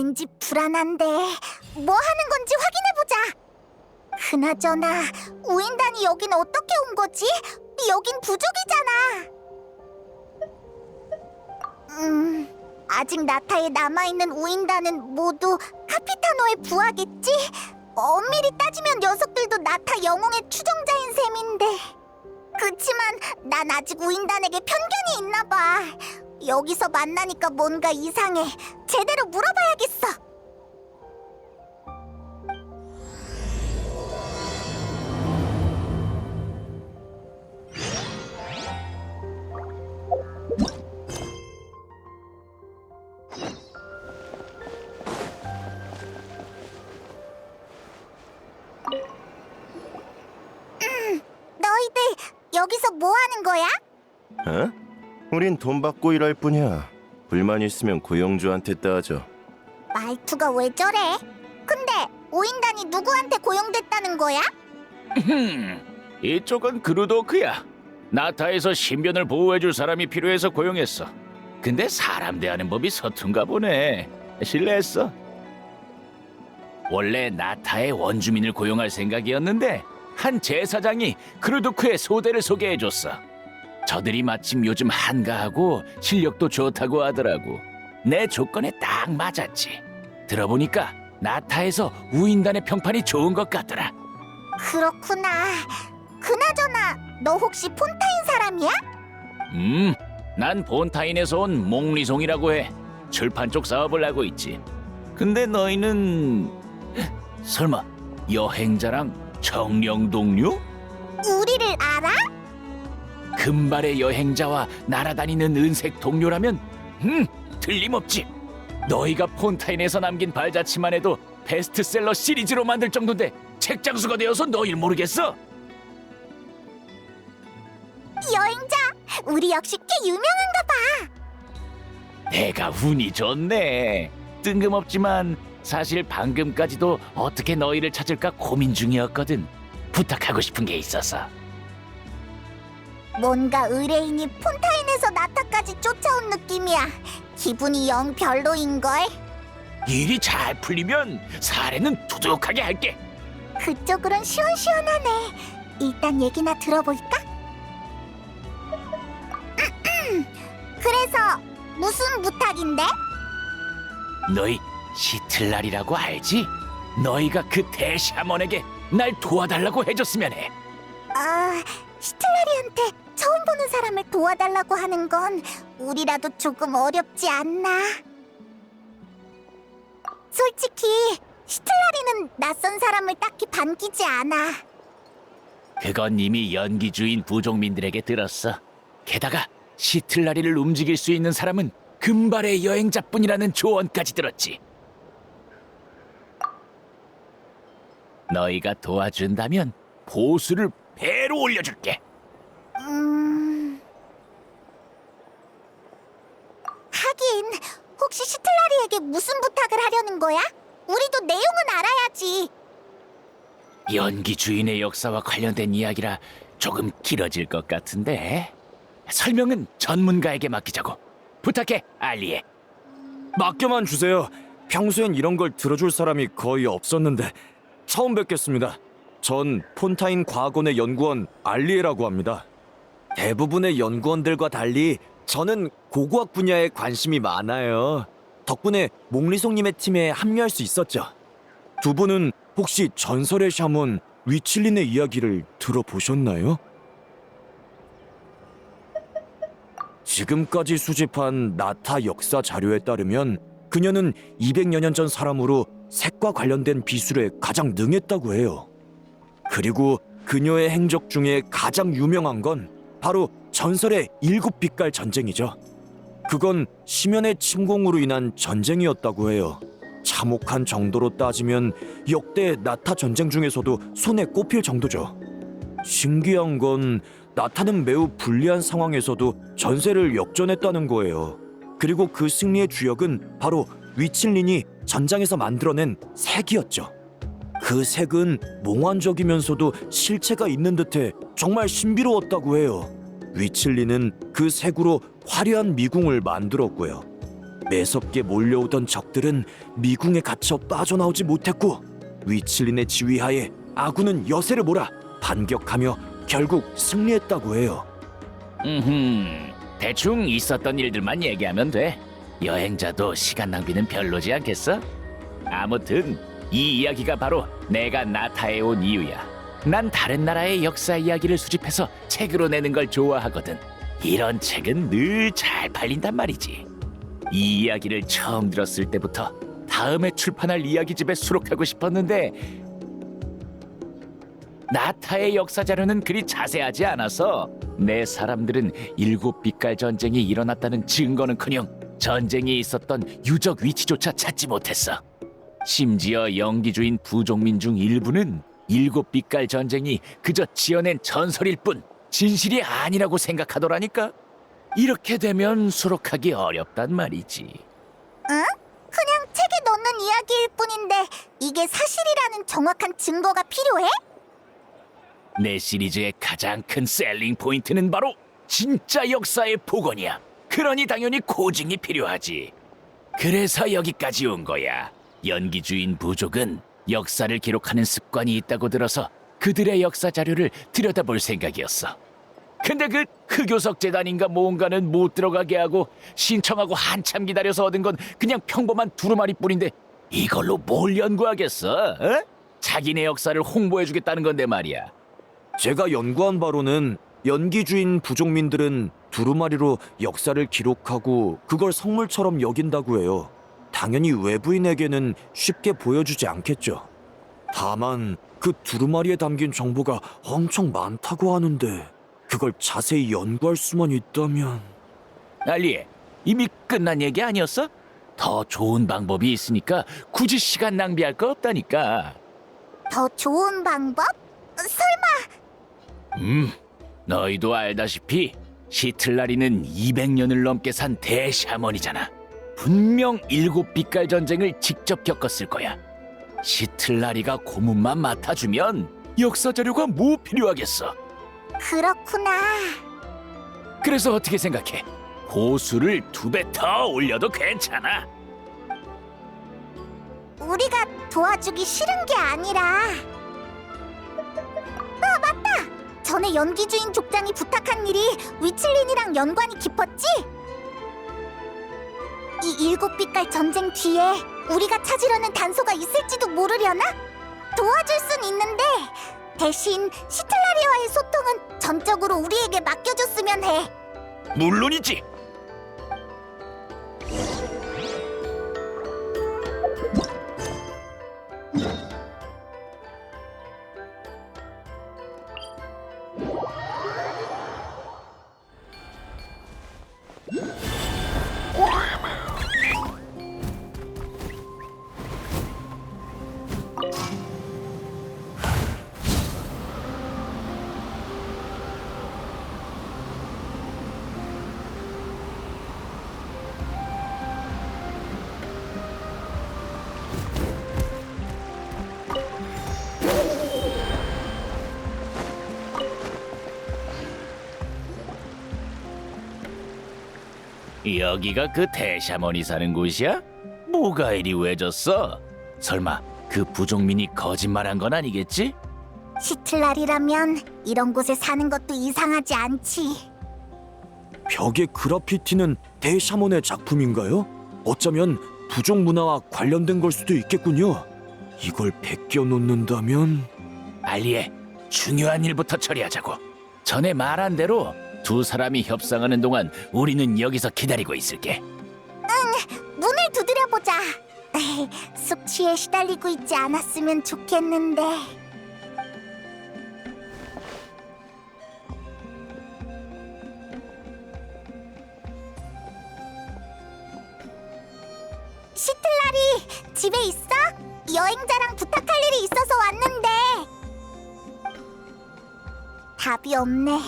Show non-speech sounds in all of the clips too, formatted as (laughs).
왠지 불안한데 뭐 하는 건지 확인해보자. 그나저나 우인단이 여긴 어떻게 온 거지? 여긴 부족이잖아. 음, 아직 나타에 남아있는 우인단은 모두 카피타노의 부하겠지? 엄밀히 따지면 녀석들도 나타 영웅의 추종자인 셈인데. 그치만 난 아직 우인단에게 편견이 있나 봐. 여기서 만나니까 뭔가 이상해. 제대로 물어봐야겠어. 너희들 여기서 뭐 하는 거야? 어? 우린 돈 받고 일할 뿐이야. 불만 있으면 고용주한테 따져. 말투가 왜 저래? 근데 오인단이 누구한테 고용됐다는 거야? 이쪽은 그루도크야. 나타에서 신변을 보호해줄 사람이 필요해서 고용했어. 근데 사람 대하는 법이 서툰가 보네. 실례했어. 원래 나타의 원주민을 고용할 생각이었는데 한 제사장이 그루도크의 소대를 소개해줬어. 저들이 마침 요즘 한가하고 실력도 좋다고 하더라고. 내 조건에 딱 맞았지. 들어보니까 나타에서 우인단의 평판이 좋은 것 같더라. 그렇구나. 그나저나 너 혹시 폰타인 사람이야? 음, 난 본타인에서 온 몽리송이라고 해. 출판 쪽 사업을 하고 있지. 근데 너희는 설마 여행자랑 정령 동료? 우리를 알아? 금발의 여행자와 날아다니는 은색 동료라면 음, 틀림없지. 너희가 폰타인에서 남긴 발자취만 해도 베스트셀러 시리즈로 만들 정도인데 책장수가 되어서 너희를 모르겠어? 여행자, 우리 역시 꽤 유명한가 봐. 내가 운이 좋네. 뜬금없지만 사실 방금까지도 어떻게 너희를 찾을까 고민 중이었거든. 부탁하고 싶은 게 있어서. 뭔가 의뢰인이 폰타인에서 나타까지 쫓아온 느낌이야. 기분이 영 별로인걸. 일이 잘 풀리면 사례는 두둑하게 할게. 그쪽으론 시원시원하네. 일단 얘기나 들어볼까? 그래서 무슨 부탁인데? 너희 시틀날이라고 알지? 너희가 그 대샤먼에게 날 도와달라고 해줬으면 해. 아, 시틀라리한테 처음 보는 사람을 도와달라고 하는 건 우리라도 조금 어렵지 않나? 솔직히 시틀라리는 낯선 사람을 딱히 반기지 않아. 그건 이미 연기 주인 부족민들에게 들었어. 게다가 시틀라리를 움직일 수 있는 사람은 금발의 여행자뿐이라는 조언까지 들었지. 너희가 도와준다면 보수를 배로 올려줄게. 음... 하긴 혹시 시틀라리에게 무슨 부탁을 하려는 거야? 우리도 내용은 알아야지. 연기 주인의 역사와 관련된 이야기라 조금 길어질 것 같은데 설명은 전문가에게 맡기자고 부탁해 알리에 맡겨만 주세요. 평소엔 이런 걸 들어줄 사람이 거의 없었는데 처음 뵙겠습니다. 전 폰타인 과학원의 연구원 알리에라고 합니다. 대부분의 연구원들과 달리 저는 고고학 분야에 관심이 많아요. 덕분에 몽리송님의 팀에 합류할 수 있었죠. 두 분은 혹시 전설의 샤먼 위칠린의 이야기를 들어보셨나요? 지금까지 수집한 나타 역사 자료에 따르면 그녀는 200여 년 전 사람으로 색과 관련된 비술에 가장 능했다고 해요. 그리고 그녀의 행적 중에 가장 유명한 건 바로 전설의 일곱 빛깔 전쟁이죠. 그건 심연의 침공으로 인한 전쟁이었다고 해요. 참혹한 정도로 따지면 역대 나타 전쟁 중에서도 손에 꼽힐 정도죠. 신기한 건 나타는 매우 불리한 상황에서도 전세를 역전했다는 거예요. 그리고 그 승리의 주역은 바로 위칠린이 전장에서 만들어낸 색이었죠. 그 색은 몽환적이면서도 실체가 있는 듯해 정말 신비로웠다고 해요. 위칠린은 그 색으로 화려한 미궁을 만들었고요. 매섭게 몰려오던 적들은 미궁에 갇혀 빠져나오지 못했고 위칠린의 지휘하에 아군은 여세를 몰아 반격하며 결국 승리했다고 해요. 음, 대충 있었던 일들만 얘기하면 돼. 여행자도 시간 낭비는 별로지 않겠어? 아무튼 이 이야기가 바로 내가 나타에 온 이유야. 난 다른 나라의 역사 이야기를 수집해서 책으로 내는 걸 좋아하거든. 이런 책은 늘 잘 팔린단 말이지. 이 이야기를 처음 들었을 때부터 다음에 출판할 이야기집에 수록하고 싶었는데 나타의 역사 자료는 그리 자세하지 않아서 내 사람들은 일곱 빛깔 전쟁이 일어났다는 증거는커녕 전쟁이 있었던 유적 위치조차 찾지 못했어. 심지어 영기주인 부족민 중 일부는 일곱 빛깔 전쟁이 그저 지어낸 전설일 뿐 진실이 아니라고 생각하더라니까. 이렇게 되면 수록하기 어렵단 말이지. 응? 그냥 책에 넣는 이야기일 뿐인데 이게 사실이라는 정확한 증거가 필요해? 내 시리즈의 가장 큰 셀링 포인트는 바로 진짜 역사의 복원이야. 그러니 당연히 고증이 필요하지. 그래서 여기까지 온 거야. 연기주인 부족은 역사를 기록하는 습관이 있다고 들어서 그들의 역사 자료를 들여다볼 생각이었어. 근데 그 흑요석 재단인가 뭔가는 못 들어가게 하고 신청하고 한참 기다려서 얻은 건 그냥 평범한 두루마리뿐인데 이걸로 뭘 연구하겠어? 어? 자기네 역사를 홍보해주겠다는 건데 말이야. 제가 연구한 바로는 연기주인 부족민들은 두루마리로 역사를 기록하고 그걸 성물처럼 여긴다고 해요. 당연히 외부인에게는 쉽게 보여주지 않겠죠. 다만 그 두루마리에 담긴 정보가 엄청 많다고 하는데 그걸 자세히 연구할 수만 있다면 알리, 이미 끝난 얘기 아니었어? 더 좋은 방법이 있으니까 굳이 시간 낭비할 거 없다니까. 더 좋은 방법? 설마 음, 너희도 알다시피 시틀라리는 200년을 넘게 산 대샤먼이잖아. 분명 일곱 빛깔 전쟁을 직접 겪었을 거야. 시틀라리가 고문만 맡아주면 역사 자료가 뭐 필요하겠어? 그렇구나. 그래서 어떻게 생각해? 호수를 두 배 더 올려도 괜찮아. 우리가 도와주기 싫은 게 아니라 아 맞다! 전에 연기주인 족장이 부탁한 일이 위칠린이랑 연관이 깊었지? 이 일곱 빛깔 전쟁 뒤에 우리가 찾으려는 단서가 있을지도 모르려나? 도와줄 순 있는데 대신 시틀라리와의 소통은 전적으로 우리에게 맡겨줬으면 해 물론이지. 여기가 그 대샤먼이 사는 곳이야? 뭐가 이리 왜졌어? 설마 그 부족민이 거짓말한 건 아니겠지? 시틀라리라면 이런 곳에 사는 것도 이상하지 않지 벽의 그라피티는 대샤먼의 작품인가요? 어쩌면 부족 문화와 관련된 걸 수도 있겠군요. 이걸 베껴 놓는다면 알리에 중요한 일부터 처리하자고. 전에 말한 대로 두 사람이 협상하는 동안 우리는 여기서 기다리고 있을게. 문을 두드려보자. (laughs) 숙취에 시달리고 있지 않았으면 좋겠는데. 시틀라리, 집에 있어? 여행자랑 부탁할 일이 있어서 왔는데. 답이 없네.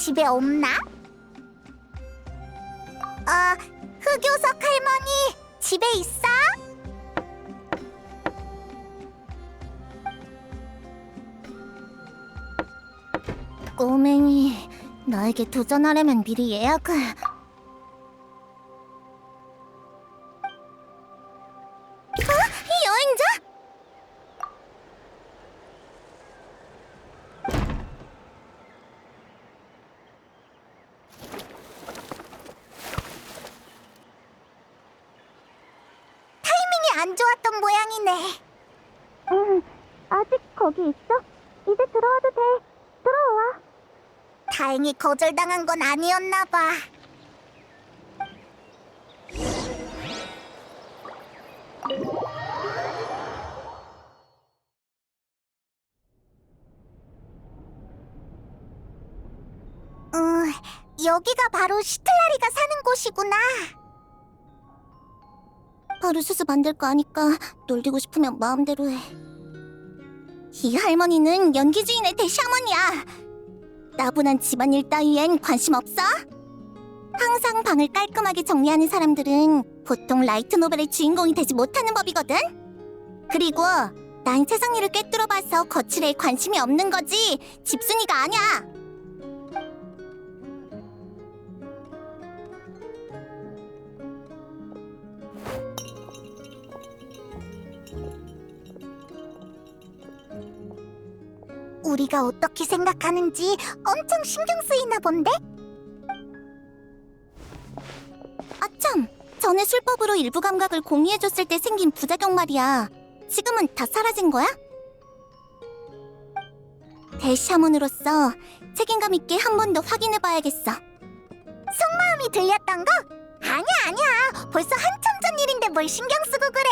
집에 없나? 아, 흑요석 할머니 집에 있어? 꼬맹이 나에게 도전하려면 미리 예약을 거절당한 건 아니었나 봐. 음, 여기가 바로 시틀라리가 사는 곳이구나. 바로 수수 만들 거 아니까 놀리고 싶으면 마음대로 해. 이 할머니는 연기 주인의 대샤머니야. 나분한 집안일 따위엔 관심 없어? 항상 방을 깔끔하게 정리하는 사람들은 보통 라이트 노벨의 주인공이 되지 못하는 법이거든. 그리고 난 세상 일을 꿰뚫어봐서 거칠에 관심이 없는 거지 집순이가 아니야. 우리가 어떻게 생각하는지 엄청 신경 쓰이나 본데? 아참, 전에 술법으로 일부 감각을 공유해줬을 때 생긴 부작용 말이야. 지금은 다 사라진 거야? 대샤몬으로서 책임감 있게 한 번 더 확인해봐야겠어. 속마음이 들렸던 거? 아니야, 아니야. 벌써 한참 전 일인데 뭘 신경 쓰고 그래.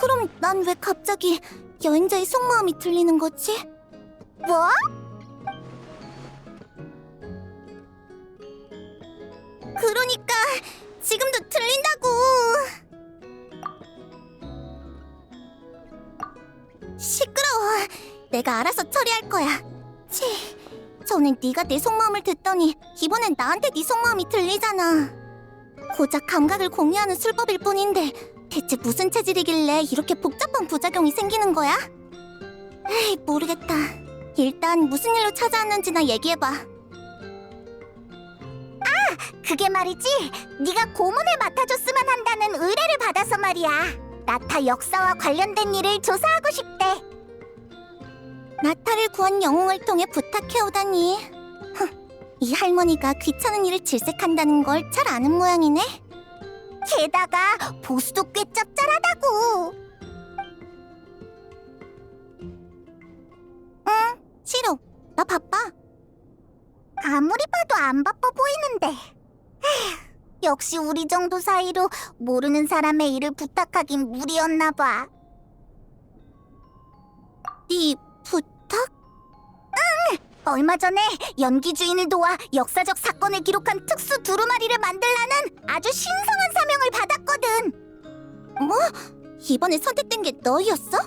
그럼 난 왜 갑자기 여행자의 속마음이 들리는 거지? 뭐? 그러니까 지금도 들린다고. 시끄러워. 내가 알아서 처리할 거야. 치, 전엔 네가 내 속마음을 듣더니 이번엔 나한테 네 속마음이 들리잖아. 고작 감각을 공유하는 술법일 뿐인데 대체 무슨 체질이길래 이렇게 복잡한 부작용이 생기는 거야? 에이, 모르겠다. 일단 무슨 일로 찾아왔는지나 얘기해봐. 아, 그게 말이지. 네가 고문을 맡아줬으면 한다는 의뢰를 받아서 말이야. 나타 역사와 관련된 일을 조사하고 싶대. 나타를 구한 영웅을 통해 부탁해오다니. 흥, 이 할머니가 귀찮은 일을 질색한다는 걸 잘 아는 모양이네. 게다가 보수도 꽤 짭짤하다고. 응, 싫어. 나 바빠. 아무리 봐도 안 바빠 보이는데. 에휴, 역시 우리 정도 사이로 모르는 사람의 일을 부탁하긴 무리였나 봐. 네! 얼마 전에 연기 주인을 도와 역사적 사건을 기록한 특수 두루마리를 만들라는 아주 신성한 사명을 받았거든. 뭐? 이번에 선택된 게 너였어?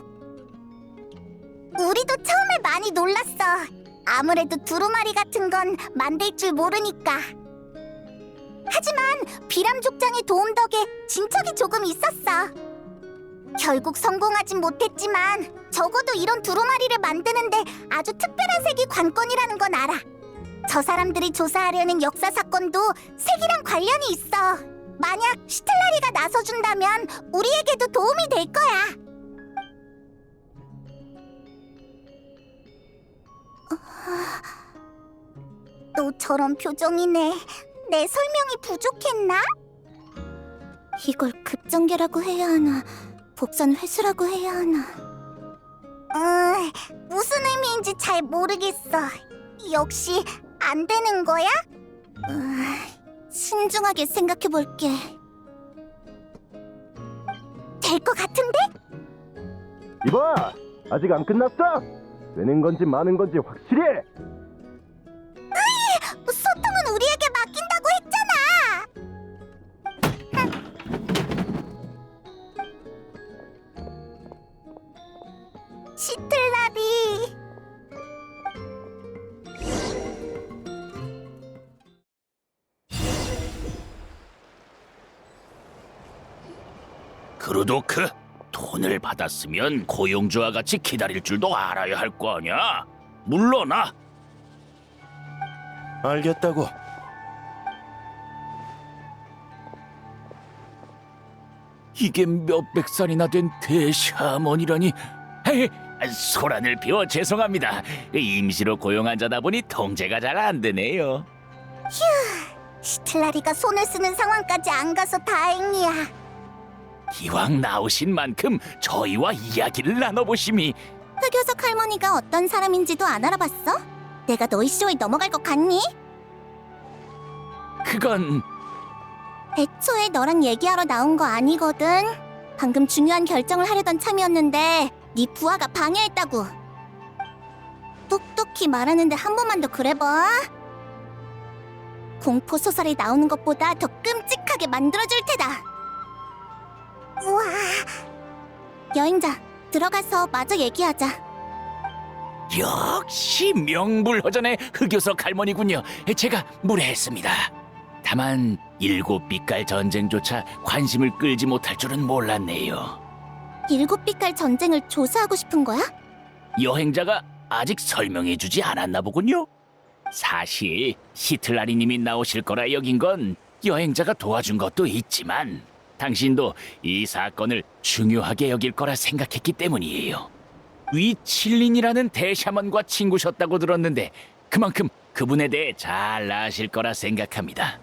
우리도 처음에 많이 놀랐어. 아무래도 두루마리 같은 건 만들 줄 모르니까. 하지만 비람 족장의 도움 덕에 진척이 조금 있었어. 결국 성공하진 못했지만 적어도 이런 두루마리를 만드는데 아주 특별한 색이 관건이라는 건 알아. 저 사람들이 조사하려는 역사 사건도 색이랑 관련이 있어. 만약 시틀라리가 나서준다면 우리에게도 도움이 될 거야. 또 저런 표정이네. 내 설명이 부족했나? 이걸 급전개라고 해야 하나, 복선 회수라고 해야 하나. 음, 무슨 의미인지 잘 모르겠어. 역시 안 되는 거야? 음, 신중하게 생각해 볼게. 될 것 같은데? 이봐, 아직 안 끝났어. 되는 건지 마는 건지 확실히. 그루도크 돈을 받았으면 고용주와 같이 기다릴 줄도 알아야 할 거 아니야. 물러나. 알겠다고. 이게 몇백 살이나 된 대샤먼이라니. 에이, 소란을 비워 죄송합니다. 임시로 고용한 자다 보니 통제가 잘 안 되네요. 시틀라리가 손을 쓰는 상황까지 안 가서 다행이야. 기왕 나오신 만큼 저희와 이야기를 나눠보심이 흑요석 할머니가 어떤 사람인지도 안 알아봤어? 내가 너희 쇼에 넘어갈 것 같니? 그건 애초에 너랑 얘기하러 나온 거 아니거든. 방금 중요한 결정을 하려던 참이었는데 네 부하가 방해했다고. 똑똑히 말하는데 한 번만 더 그래봐. 공포 소설에 나오는 것보다 더 끔찍하게 만들어줄 테다. 우와. 여행자 들어가서 마저 얘기하자. 역시 명불허전의 흑요석 할머니군요. 제가 무례했습니다. 다만 일곱 빛깔 전쟁조차 관심을 끌지 못할 줄은 몰랐네요. 일곱 빛깔 전쟁을 조사하고 싶은 거야? 여행자가 아직 설명해주지 않았나 보군요. 사실 시틀라리님이 나오실 거라 여긴 건 여행자가 도와준 것도 있지만 당신도 이 사건을 중요하게 여길 거라 생각했기 때문이에요. 위칠린이라는 대샤먼과 친구셨다고 들었는데 그만큼 그분에 대해 잘 아실 거라 생각합니다.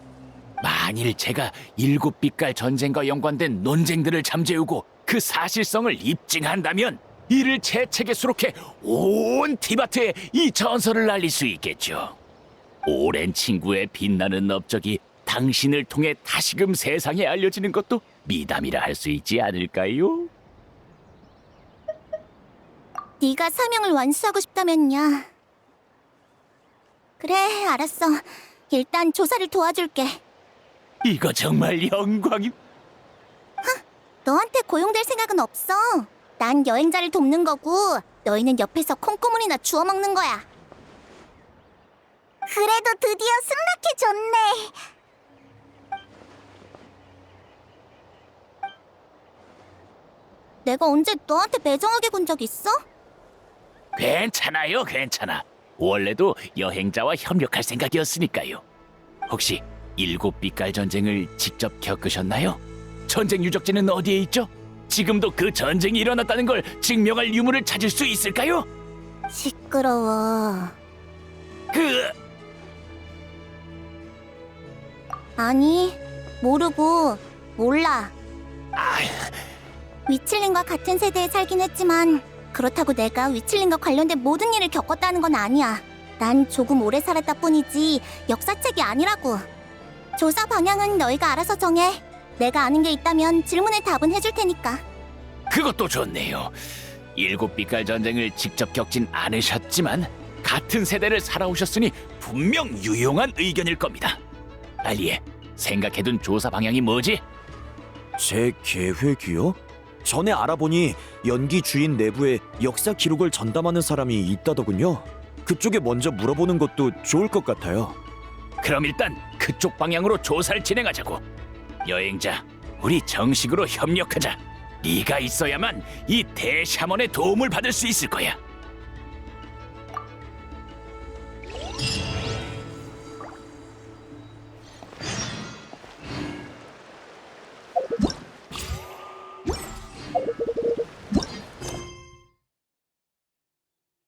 만일 제가 일곱 빛깔 전쟁과 연관된 논쟁들을 잠재우고 그 사실성을 입증한다면 이를 제 책에 수록해 온 티바트에 이 전설을 날릴 수 있겠죠. 오랜 친구의 빛나는 업적이 당신을 통해 다시금 세상에 알려지는 것도 미담이라 할 수 있지 않을까요? 네가 사명을 완수하고 싶다면야. 그래, 알았어. 일단 조사를 도와줄게. 이거 정말 영광이 너한테 고용될 생각은 없어. 난 여행자를 돕는 거고, 너희는 옆에서 콩고물이나 주워 먹는 거야. 그래도 드디어 승낙해줬네. 내가 언제 너한테 매정하게 군 적 있어? 괜찮아요, 괜찮아. 원래도 여행자와 협력할 생각이었으니까요. 혹시 일곱 빛깔 전쟁을 직접 겪으셨나요? 전쟁 유적지는 어디에 있죠? 지금도 그 전쟁이 일어났다는 걸 증명할 유물을 찾을 수 있을까요? 시끄러워. 그 아니, 모르고, 몰라. 아휴, 위칠린과 같은 세대에 살긴 했지만 그렇다고 내가 위칠린과 관련된 모든 일을 겪었다는 건 아니야. 난 조금 오래 살았다 뿐이지 역사책이 아니라고. 조사 방향은 너희가 알아서 정해. 내가 아는 게 있다면 질문에 답은 해줄 테니까. 그것도 좋네요. 일곱 빛깔 전쟁을 직접 겪진 않으셨지만 같은 세대를 살아오셨으니 분명 유용한 의견일 겁니다. 알리에, 생각해둔 조사 방향이 뭐지? 제 계획이요? 전에 알아보니 연기 주인 내부에 역사 기록을 전담하는 사람이 있다더군요. 그쪽에 먼저 물어보는 것도 좋을 것 같아요. 그럼 일단 그쪽 방향으로 조사를 진행하자고. 여행자, 우리 정식으로 협력하자. 네가 있어야만 이 대샤먼의 도움을 받을 수 있을 거야.